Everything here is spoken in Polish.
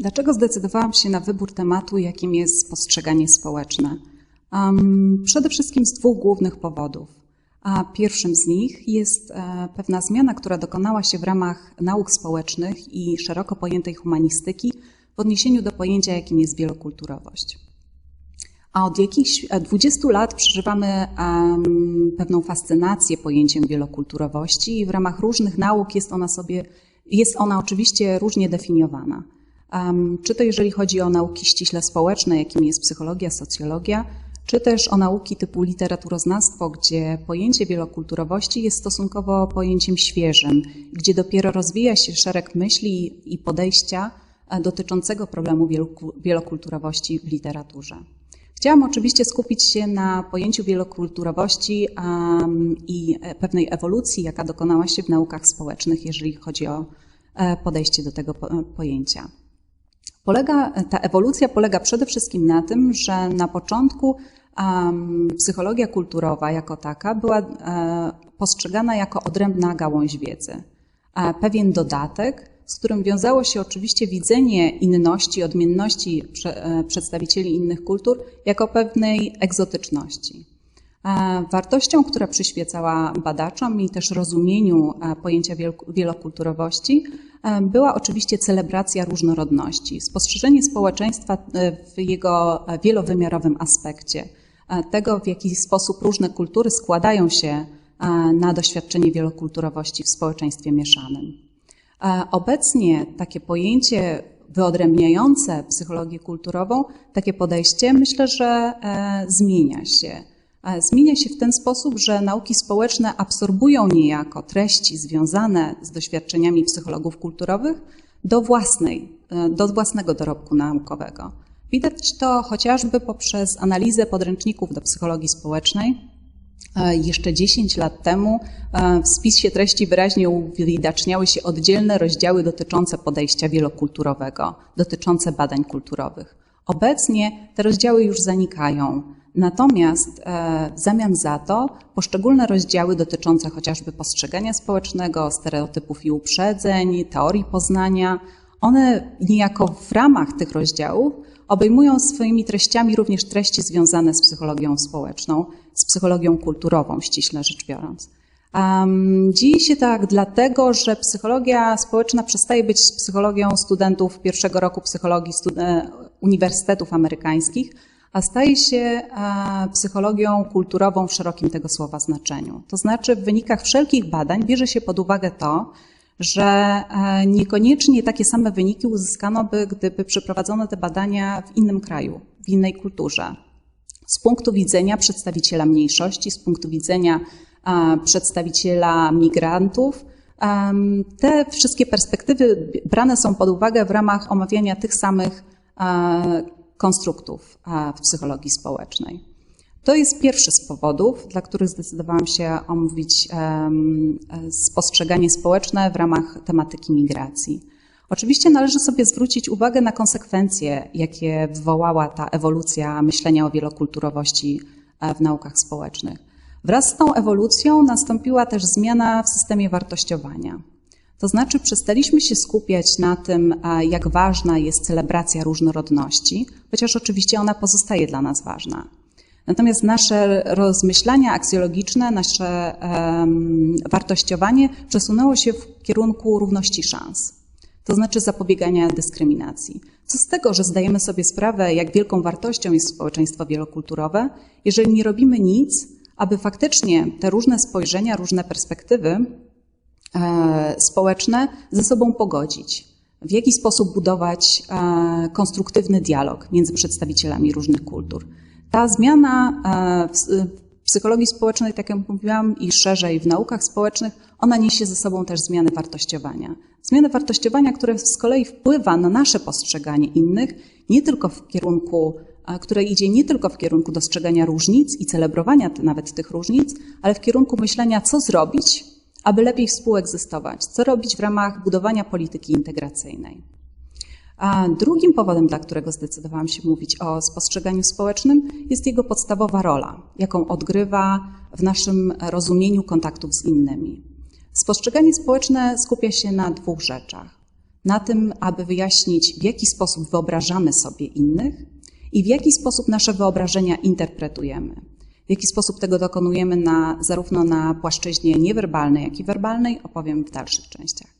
Dlaczego zdecydowałam się na wybór tematu, jakim jest postrzeganie społeczne? Um, przede wszystkim z dwóch głównych powodów. A pierwszym z nich jest e, pewna zmiana, która dokonała się w ramach nauk społecznych i szeroko pojętej humanistyki w odniesieniu do pojęcia, jakim jest wielokulturowość. A od jakichś 20 lat przeżywamy um, pewną fascynację pojęciem wielokulturowości i w ramach różnych nauk jest ona sobie, jest ona oczywiście różnie definiowana. Czy to jeżeli chodzi o nauki ściśle społeczne, jakim jest psychologia, socjologia, czy też o nauki typu literaturoznawstwo, gdzie pojęcie wielokulturowości jest stosunkowo pojęciem świeżym, gdzie dopiero rozwija się szereg myśli i podejścia e, dotyczącego problemu wielokulturowości w literaturze. Chciałam oczywiście skupić się na pojęciu wielokulturowości i pewnej ewolucji, jaka dokonała się w naukach społecznych, jeżeli chodzi o e, podejście do tego pojęcia. Polega, ta ewolucja polega przede wszystkim na tym, że na początku um, psychologia kulturowa jako taka była e, postrzegana jako odrębna gałąź wiedzy. E, pewien dodatek, z którym wiązało się oczywiście widzenie inności, odmienności prze, e, przedstawicieli innych kultur jako pewnej egzotyczności. E, wartością, która przyświecała badaczom i też rozumieniu e, pojęcia wielokulturowości e, była oczywiście celebracja różnorodności, spostrzeżenie społeczeństwa w jego wielowymiarowym aspekcie, tego w jaki sposób różne kultury składają się na doświadczenie wielokulturowości w społeczeństwie mieszanym. Obecnie takie pojęcie wyodrębniające psychologię kulturową, takie podejście myślę, że zmienia się. Zmienia się w ten sposób, że nauki społeczne absorbują niejako treści związane z doświadczeniami psychologów kulturowych do, własnej, e, do własnego dorobku naukowego. Widać to chociażby poprzez analizę podręczników do psychologii społecznej. E, jeszcze 10 lat temu e, w spisie treści wyraźnie uwidaczniały się oddzielne rozdziały dotyczące podejścia wielokulturowego, dotyczące badań kulturowych. Obecnie te rozdziały już zanikają. Natomiast e, w zamian za to poszczególne rozdziały dotyczące chociażby postrzegania społecznego, stereotypów i uprzedzeń, teorii poznania, one niejako w ramach tych rozdziałów obejmują swoimi treściami również treści związane z psychologią społeczną, z psychologią kulturową, ściśle rzecz biorąc. Um, dzieje się tak dlatego, że psychologia społeczna przestaje być psychologią studentów pierwszego roku psychologii e, uniwersytetów amerykańskich, a staje się e, psychologią kulturową w szerokim tego słowa znaczeniu. To znaczy, w wynikach wszelkich badań bierze się pod uwagę to, że e, niekoniecznie takie same wyniki uzyskano by, gdyby przeprowadzono te badania w innym kraju, w innej kulturze. Z punktu widzenia przedstawiciela mniejszości, z punktu widzenia e, przedstawiciela migrantów, te wszystkie perspektywy brane są pod uwagę w ramach omawiania tych samych konstruktów w psychologii społecznej. To jest pierwszy z powodów, dla których zdecydowałam się omówić spostrzeganie społeczne w ramach tematyki migracji. Oczywiście należy sobie zwrócić uwagę na konsekwencje, jakie wywołała ta ewolucja myślenia o wielokulturowości e, w naukach społecznych. Wraz z tą ewolucją nastąpiła też zmiana w systemie wartościowania. To znaczy przestaliśmy się skupiać na tym, jak ważna jest celebracja różnorodności, chociaż oczywiście ona pozostaje dla nas ważna. Natomiast nasze rozmyślania aksjologiczne, nasze um, wartościowanie przesunęło się w kierunku równości szans, to znaczy zapobiegania dyskryminacji. Co z tego, że zdajemy sobie sprawę, jak wielką wartością jest społeczeństwo wielokulturowe, jeżeli nie robimy nic, aby faktycznie te różne spojrzenia, różne perspektywy społeczne ze sobą pogodzić. W jaki sposób budować e, konstruktywny dialog między przedstawicielami różnych kultur. Ta zmiana e, w psychologii społecznej, tak jak mówiłam, i szerzej w naukach społecznych, ona niesie ze sobą też zmiany wartościowania. Zmiany wartościowania, które z kolei wpływa na nasze postrzeganie innych, nie tylko w kierunku, które idzie nie tylko w kierunku dostrzegania różnic i celebrowania nawet tych różnic, ale w kierunku myślenia, co zrobić, aby lepiej współegzystować, co robić w ramach budowania polityki integracyjnej. A drugim powodem, dla którego zdecydowałam się mówić o spostrzeganiu społecznym, jest jego podstawowa rola, jaką odgrywa w naszym rozumieniu kontaktów z innymi. Spostrzeganie społeczne skupia się na dwóch rzeczach. na tym, aby wyjaśnić, w jaki sposób wyobrażamy sobie innych i w jaki sposób nasze wyobrażenia interpretujemy. W jaki sposób tego dokonujemy na, zarówno na płaszczyźnie niewerbalnej, jak i werbalnej, opowiem w dalszych częściach.